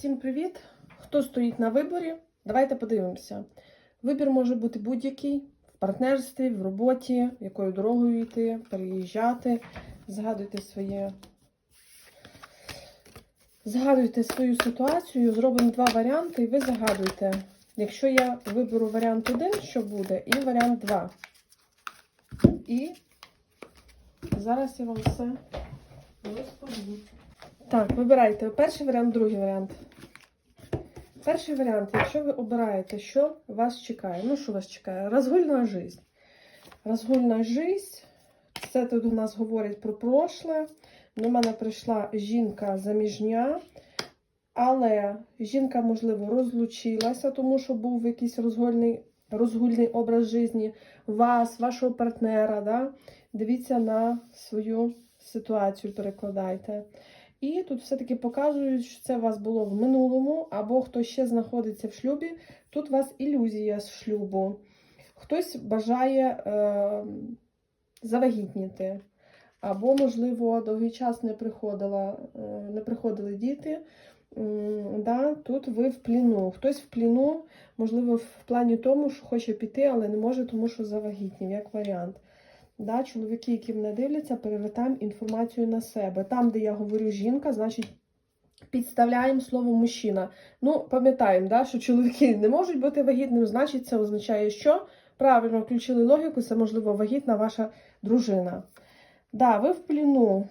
Всім привіт! Хто стоїть на виборі? Давайте подивимося. Вибір може бути будь-який в партнерстві, в роботі, якою дорогою йти, переїжджати. Згадуйте своє. Згадуйте свою ситуацію, зробимо два варіанти, і ви загадуйте. Якщо я виберу варіант 1, що буде, і варіант 2. І зараз я вам все розповім. Так, вибирайте перший варіант, другий варіант. Перший варіант, якщо ви обираєте, що вас чекає. Ну, що вас чекає? Розгульна жизнь. Розгульна жизнь. Це тут у нас говорить про прошле. До мене прийшла жінка заміжня, але жінка, можливо, розлучилася, тому що був якийсь розгульний, розгульний образ житті вас, вашого партнера. Да? Дивіться на свою ситуацію, перекладайте. І тут все-таки показують, що це у вас було в минулому, або хто ще знаходиться в шлюбі. Тут у вас ілюзія з шлюбу. Хтось бажає е, завагітніти, або, можливо, довгий час не, приходила, е, не приходили діти. Да, тут ви в пліну. Хтось в пліну, можливо, в плані тому, що хоче піти, але не може, тому що завагітнів, як варіант. Да, чоловіки, які мене дивляться, перевертаємо інформацію на себе. Там, де я говорю жінка, значить підставляємо слово мужчина. Ну, пам'ятаємо, да, що чоловіки не можуть бути вагітними, значить, це означає, що правильно включили логіку, це можливо вагітна ваша дружина. Да, ви в пліну.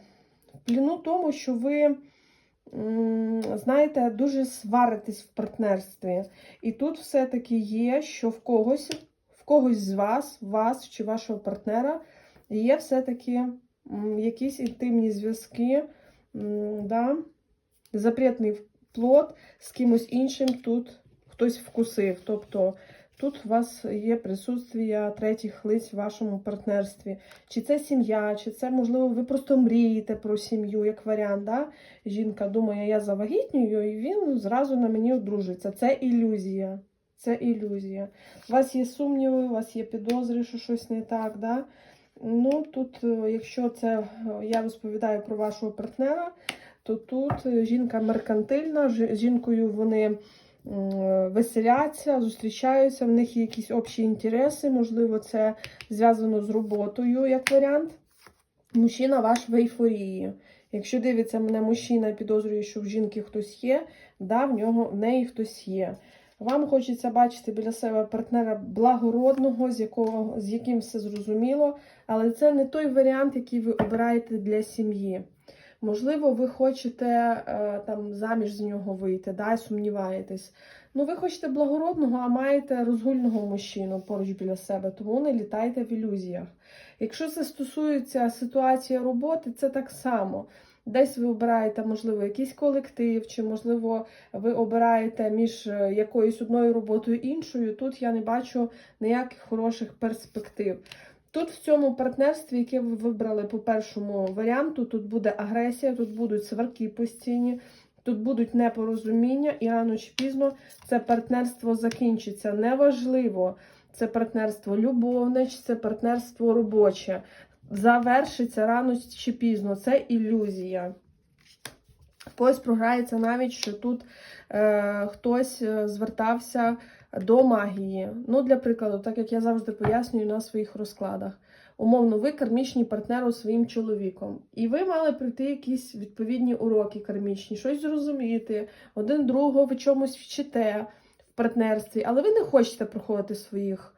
В пліну тому, що ви. Знаєте, дуже сваритесь в партнерстві. І тут все-таки є, що в когось, в когось з вас, вас чи вашого партнера є все-таки якісь інтимні зв'язки, да? запретний плод з кимось іншим тут хтось вкусив. Тобто тут у вас є присутствие третіх лиць в вашому партнерстві. Чи це сім'я, чи це, можливо, ви просто мрієте про сім'ю, як варіант. Да? Жінка думає, я завагітнюю, і він зразу на мені одружиться. Це ілюзія. Це ілюзія. У вас є сумніви, у вас є підозри, що щось не так. Да? Ну, тут, е, якщо це е, я розповідаю про вашого партнера, то тут е, жінка меркантильна, з жінкою вони веселяться, зустрічаються, в них є якісь общі інтереси, можливо, це зв'язано з роботою, як варіант. Мужчина ваш в ейфорії. Якщо дивиться мене мужчина підозрює, що в жінки хтось є, да, в нього в неї хтось є. Вам хочеться бачити біля себе партнера благородного, з якого, з яким все зрозуміло, але це не той варіант, який ви обираєте для сім'ї. Можливо, ви хочете е, там заміж з нього вийти, да, сумніваєтесь. Ну, ви хочете благородного, а маєте розгульного мужчину поруч біля себе, тому не літайте в ілюзіях. Якщо це стосується ситуації роботи, це так само. Десь ви обираєте, можливо, якийсь колектив, чи, можливо, ви обираєте між е, якоюсь одною роботою іншою. Тут я не бачу ніяких хороших перспектив. Тут в цьому партнерстві, яке ви вибрали по першому варіанту, тут буде агресія, тут будуть сварки постійні, тут будуть непорозуміння, і рано чи пізно це партнерство закінчиться. Неважливо, це партнерство любовне, чи це партнерство робоче. Завершиться рано чи пізно. Це ілюзія. Хтось програється навіть, що тут е, хтось е, звертався до магії. Ну, для прикладу, так як я завжди пояснюю на своїх розкладах. Умовно, ви кармічні партнери своїм чоловіком. І ви мали пройти якісь відповідні уроки кармічні, щось зрозуміти, один другого ви чомусь вчите в партнерстві, але ви не хочете проходити своїх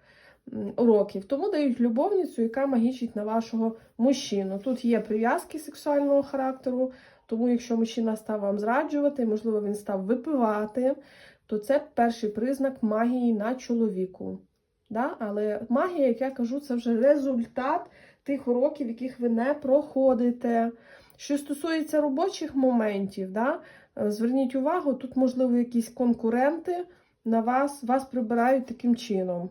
уроків. Тому дають любовницю, яка магічить на вашого мужчину. Тут є прив'язки сексуального характеру, тому якщо мужчина став вам зраджувати, можливо, він став випивати то це перший признак магії на чоловіку. Да? Але магія, як я кажу, це вже результат тих уроків, яких ви не проходите. Що стосується робочих моментів, да? е, зверніть увагу, тут, можливо, якісь конкуренти на вас, вас прибирають таким чином.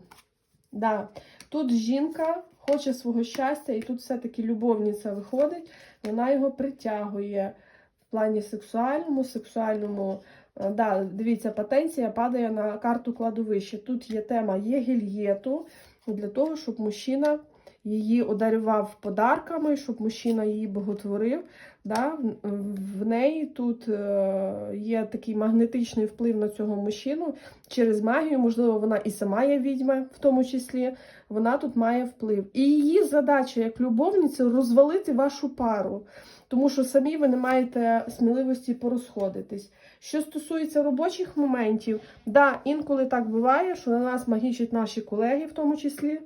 Да. Тут жінка хоче свого щастя, і тут все-таки любовниця виходить, вона його притягує в плані сексуальному, сексуальному. Е, Да, дивіться, потенція падає на карту кладовища. Тут є тема єгельєту для того, щоб мужчина її одарював подарками, щоб мужчина її боготворив. Да? В- неї тут е, є такий магнетичний вплив на цього мужчину через магію, можливо, вона і сама є відьма, в тому числі. Вона тут має вплив. І її задача як любовниці розвалити вашу пару, тому що самі ви не маєте сміливості порозходитись. Що стосується робочих моментів, да, інколи так буває, що на нас магічать наші колеги, в тому числі.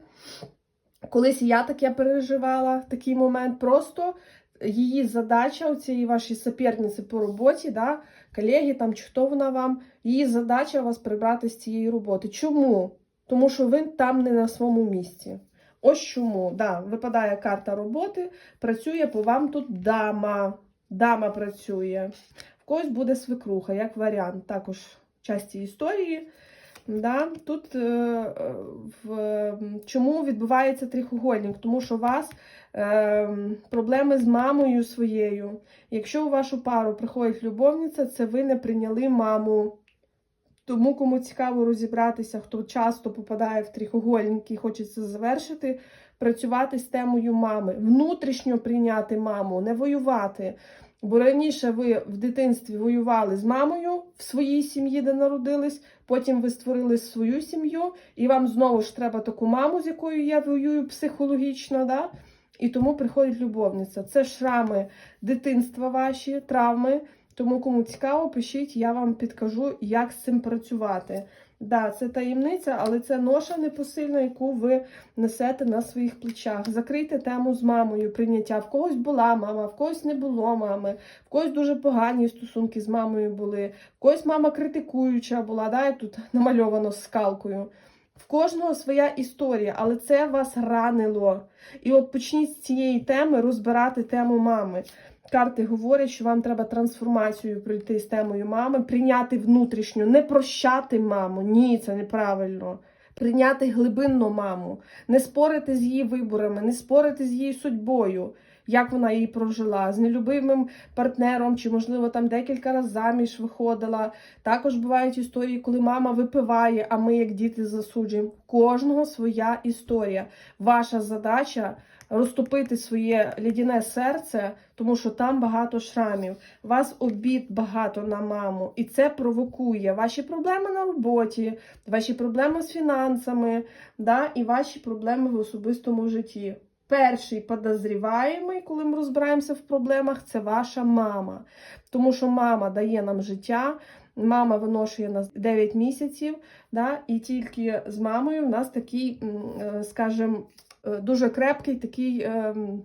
Колись я таке переживала такий момент. Просто її задача, у цієї вашій суперниці по роботі, да, колеги там чи хто вона вам, її задача вас прибрати з цієї роботи. Чому? Тому що ви там не на своєму місці. Ось чому. Да, випадає карта роботи, працює по вам тут дама. Дама працює. В когось буде свекруха, як варіант, також часті історії. Да? Тут е, е, в, чому відбувається трихугольник? Тому що у вас е, проблеми з мамою своєю. Якщо у вашу пару приходить любовниця, це ви не прийняли маму. Тому, кому цікаво розібратися, хто часто попадає в трихугольник і хоче це завершити, працювати з темою мами, внутрішньо прийняти маму, не воювати. Бо раніше ви в дитинстві воювали з мамою в своїй сім'ї, де народились, потім ви створили свою сім'ю, і вам знову ж треба таку маму, з якою я воюю психологічно. Да? І тому приходить любовниця. Це шрами дитинства ваші, травми. Тому, кому цікаво, пишіть, я вам підкажу, як з цим працювати. Да, це таємниця, але це ноша непосильна, яку ви несете на своїх плечах. Закрийте тему з мамою, прийняття. В когось була мама, в когось не було мами, в когось дуже погані стосунки з мамою були, в когось мама критикуюча була, да, як тут намальовано скалкою. В кожного своя історія, але це вас ранило. І от почніть з цієї теми розбирати тему мами. Карти говорять, що вам треба трансформацію пройти з темою мами, прийняти внутрішню, не прощати маму. Ні, це неправильно. Прийняти глибинну маму, не спорити з її виборами, не спорити з її судьбою, як вона її прожила, з нелюбимим партнером, чи, можливо, там декілька разів заміж виходила. Також бувають історії, коли мама випиває, а ми, як діти, засуджуємо. Кожного своя історія. Ваша задача розтопити своє лідяне серце, тому що там багато шрамів. Вас обід багато на маму, і це провокує ваші проблеми на роботі, ваші проблеми з фінансами, да, і ваші проблеми в особистому житті. Перший подозріваємий, коли ми розбираємося в проблемах, це ваша мама. Тому що мама дає нам життя, мама виношує нас 9 місяців, да, і тільки з мамою в нас такий, е, скажімо, е, дуже крепкий такий ем,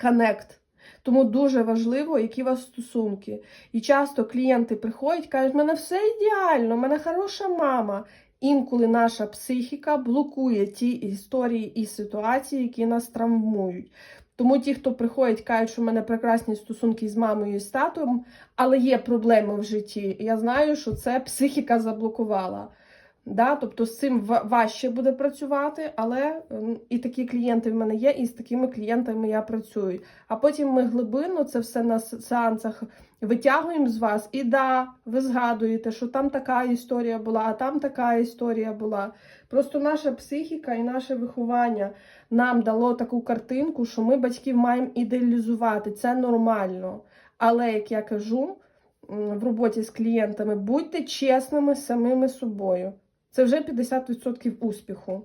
коннект. Тому дуже важливо, які у вас стосунки. І часто клієнти приходять, кажуть, в мене все ідеально, в мене хороша мама. Інколи наша психіка блокує ті історії і ситуації, які нас травмують. Тому ті, хто приходять, кажуть, що в мене прекрасні стосунки з мамою і з татом, але є проблеми в житті. Я знаю, що це психіка заблокувала. Да? Тобто з цим важче буде працювати, але і такі клієнти в мене є, і з такими клієнтами я працюю. А потім ми глибинно це все на сеансах витягуємо з вас. І да, ви згадуєте, що там така історія була, а там така історія була. Просто наша психіка і наше виховання нам дало таку картинку, що ми батьків маємо ідеалізувати. Це нормально. Але, як я кажу, в роботі з клієнтами будьте чесними самими собою. Це вже 50% успіху.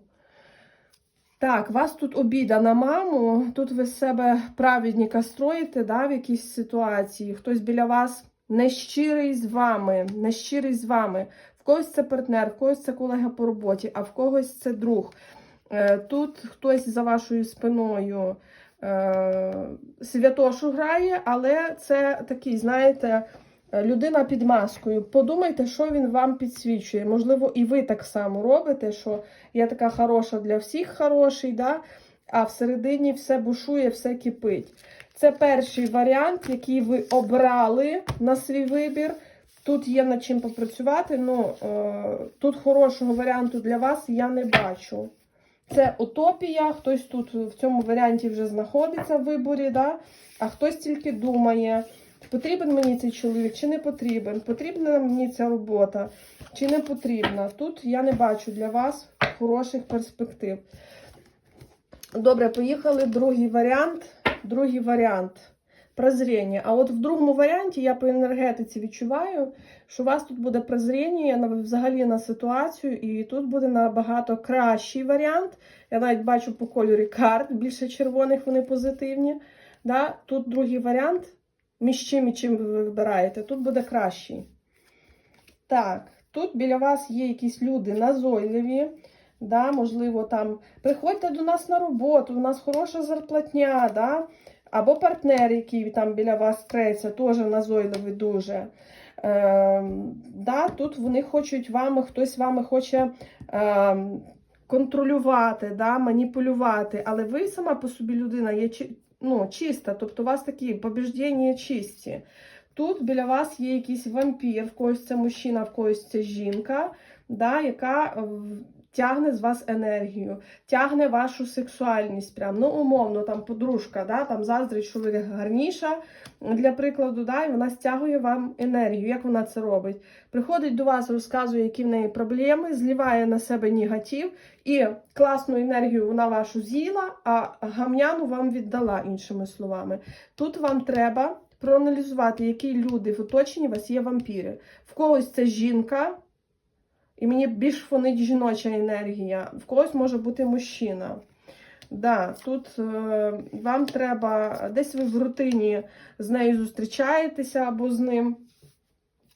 Так, вас тут обіда на маму, тут ви себе праведника строїте да, в якійсь ситуації. Хтось біля вас нещирий з вами, нещирий з вами. В когось це партнер, в когось це колега по роботі, а в когось це друг. Е, Тут хтось за вашою спиною е, святошу грає, але це такий, знаєте, людина під маскою. Подумайте, що він вам підсвічує. Можливо, і ви так само робите, що я така хороша для всіх хороший, да? а всередині все бушує, все кипить. Це перший варіант, який ви обрали на свій вибір. Тут є над чим попрацювати, але тут хорошого варіанту для вас я не бачу. Це утопія, хтось тут в цьому варіанті вже знаходиться в виборі, да? а хтось тільки думає, потрібен мені цей чоловік чи не потрібен, потрібна мені ця робота чи не потрібна. Тут я не бачу для вас хороших перспектив. Добре, поїхали. Другий варіант. Другий варіант. Прозріння. А от в другому варіанті я по енергетиці відчуваю, що у вас тут буде прозріння взагалі на ситуацію, і тут буде набагато кращий варіант. Я навіть бачу по кольорі карт, більше червоних, вони позитивні. Да? Тут другий варіант. Між чим і чим ви вибираєте, тут буде кращий. Так, тут біля вас є якісь люди назойливі. Да, можливо, там приходьте до нас на роботу, у нас хороша зарплатня, да? або партнер, який там біля вас треться, теж назойливий дуже. Е, да, тут вони хочуть вами, хтось вами хоче е, контролювати, да, маніпулювати, але ви сама по собі людина є ну, чиста, тобто у вас такі побіждення чисті. Тут біля вас є якийсь вампір, в когось це мужчина, в когось це жінка, да, яка тягне з вас енергію, тягне вашу сексуальність. Прям, ну, умовно, там подружка, да, там заздрить, що ви гарніша, для прикладу, да, і вона стягує вам енергію. Як вона це робить? Приходить до вас, розказує, які в неї проблеми, зліває на себе негатив, і класну енергію вона вашу з'їла, а гамняну вам віддала, іншими словами. Тут вам треба проаналізувати, які люди в оточенні у вас є вампіри. В когось це жінка, і мені більш фонить жіноча енергія, в когось може бути мужчина. Да, тут е, вам треба, десь ви в рутині з нею зустрічаєтеся або з ним.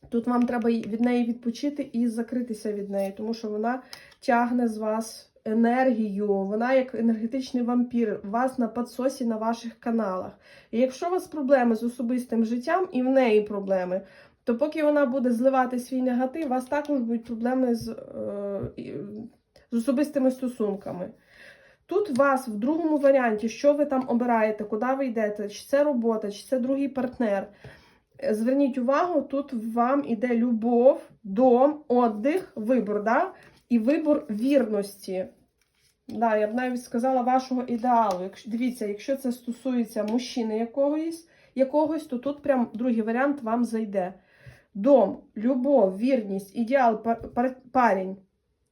Тут вам треба від неї відпочити і закритися від неї, тому що вона тягне з вас енергію, вона як енергетичний вампір, вас на підсосі на ваших каналах. І якщо у вас проблеми з особистим життям і в неї проблеми, то поки вона буде зливати свій негатив, у вас також будуть проблеми з, е, з особистими стосунками. Тут вас в другому варіанті, що ви там обираєте, куди ви йдете, чи це робота, чи це другий партнер. Зверніть увагу, тут вам іде любов, дом, отдих, вибор, да? і вибор вірності. Да, я б навіть сказала вашого ідеалу. Якщо, дивіться, якщо це стосується мужчини якогось, якогось, то тут прям другий варіант вам зайде. Дом, любов, вірність, ідеал, пар- пар- парень.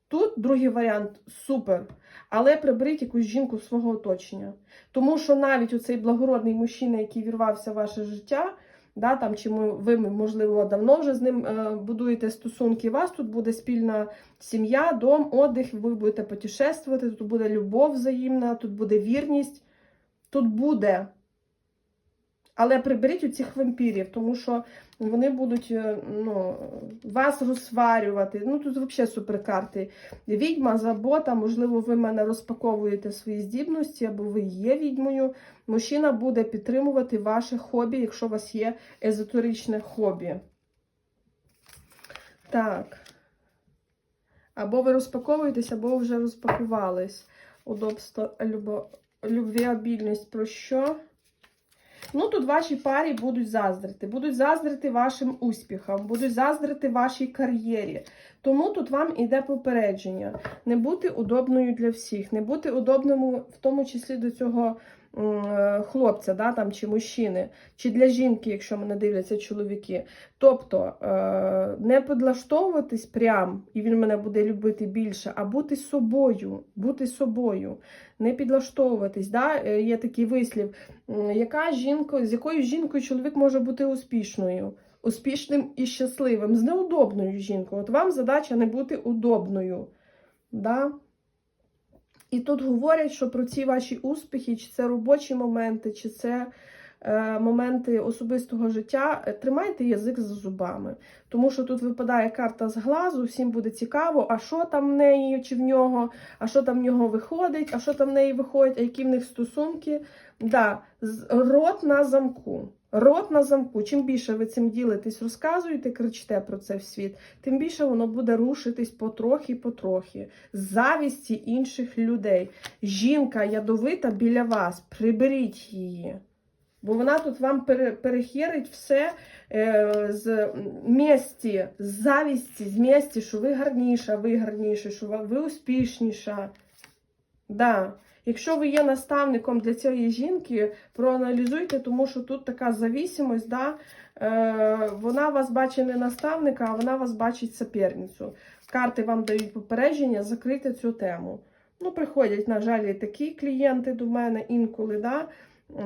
Тут другий варіант супер. Але приберіть якусь жінку з свого оточення. Тому що навіть оцей благородний мужчина, який вірвався в ваше життя, да, там, чи ви, можливо, давно вже з ним е, будуєте стосунки, у вас тут буде спільна сім'я, дом, отдих, ви будете путешествувати, тут буде любов взаємна, тут буде вірність, тут буде. Але приберіть у цих вампірів, тому що вони будуть е, ну, вас розсварювати. Ну, тут взагалі суперкарти. Відьма, забота, можливо, ви мене розпаковуєте свої здібності, або ви є відьмою. Мужчина буде підтримувати ваше хобі, якщо у вас є езотеричне хобі. Так. Або ви розпаковуєтесь, або вже розпакувались. Удобство, любо, любвіабільність про що? Ну, тут ваші парі будуть заздрити. Будуть заздрити вашим успіхам, будуть заздрити вашій кар'єрі. Тому тут вам іде попередження. Не бути удобною для всіх, не бути удобному, в тому числі до цього е, хлопця, да, там, чи мужчини, чи для жінки, якщо мене дивляться чоловіки. Тобто е, не підлаштовуватись прям, і він мене буде любити більше, а бути собою, бути собою, не підлаштовуватись. Да? Е, Є такий вислів, яка жінка, з якою жінкою чоловік може бути успішною, успішним і щасливим, з неудобною жінкою. От вам задача не бути удобною. Да? І тут говорять, що про ці ваші успіхи, чи це робочі моменти, чи це е, моменти особистого життя, е, тримайте язик за зубами. Тому що тут випадає карта з глазу, всім буде цікаво, а що там в неї чи в нього, а що там в нього виходить, а що там в неї виходить, а які в них стосунки. Да, рот на замку. Рот на замку. Чим більше ви цим ділитесь, розказуєте, кричите про це в світ, тим більше воно буде рушитись потрохи-потрохи. З завісті інших людей. Жінка ядовита біля вас, приберіть її. Бо вона тут вам пере- перехерить все е, з місті, з завісті, з місті, що ви гарніша, ви гарніша, що ви успішніша. Да. Якщо ви є наставником для цієї жінки, проаналізуйте, тому що тут така зависимость, да, е, вона вас бачить не наставника, а вона вас бачить соперницю. Карти вам дають попередження, закрити цю тему. Ну, приходять, на жаль, і такі клієнти до мене інколи, да,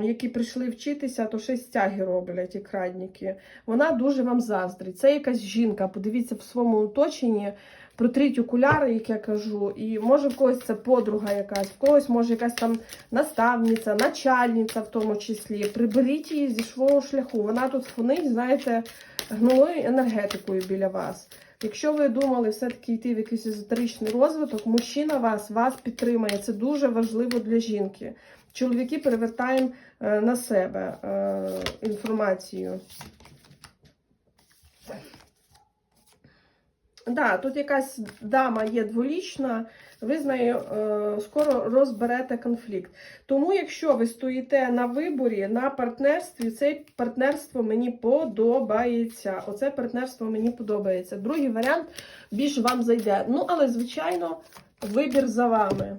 які прийшли вчитися, то ще стяги роблять і крадніки. Вона дуже вам заздрить. Це якась жінка. Подивіться в своєму оточенні, протріть окуляри, як я кажу, і може в когось це подруга якась, в когось може якась там наставниця, начальниця в тому числі. Приберіть її зі свого шляху. Вона тут фонить, знаєте, гнилою енергетикою біля вас. Якщо ви думали все-таки йти в якийсь езотеричний розвиток, мужчина вас, вас підтримає. Це дуже важливо для жінки. Чоловіки перевертаємо е, на себе е, інформацію. Да, тут якась дама є дволічна, ви з нею е, скоро розберете конфлікт. Тому, якщо ви стоїте на виборі, на партнерстві, це партнерство мені подобається. Оце партнерство мені подобається. Другий варіант більш вам зайде. Ну, але, звичайно, вибір за вами.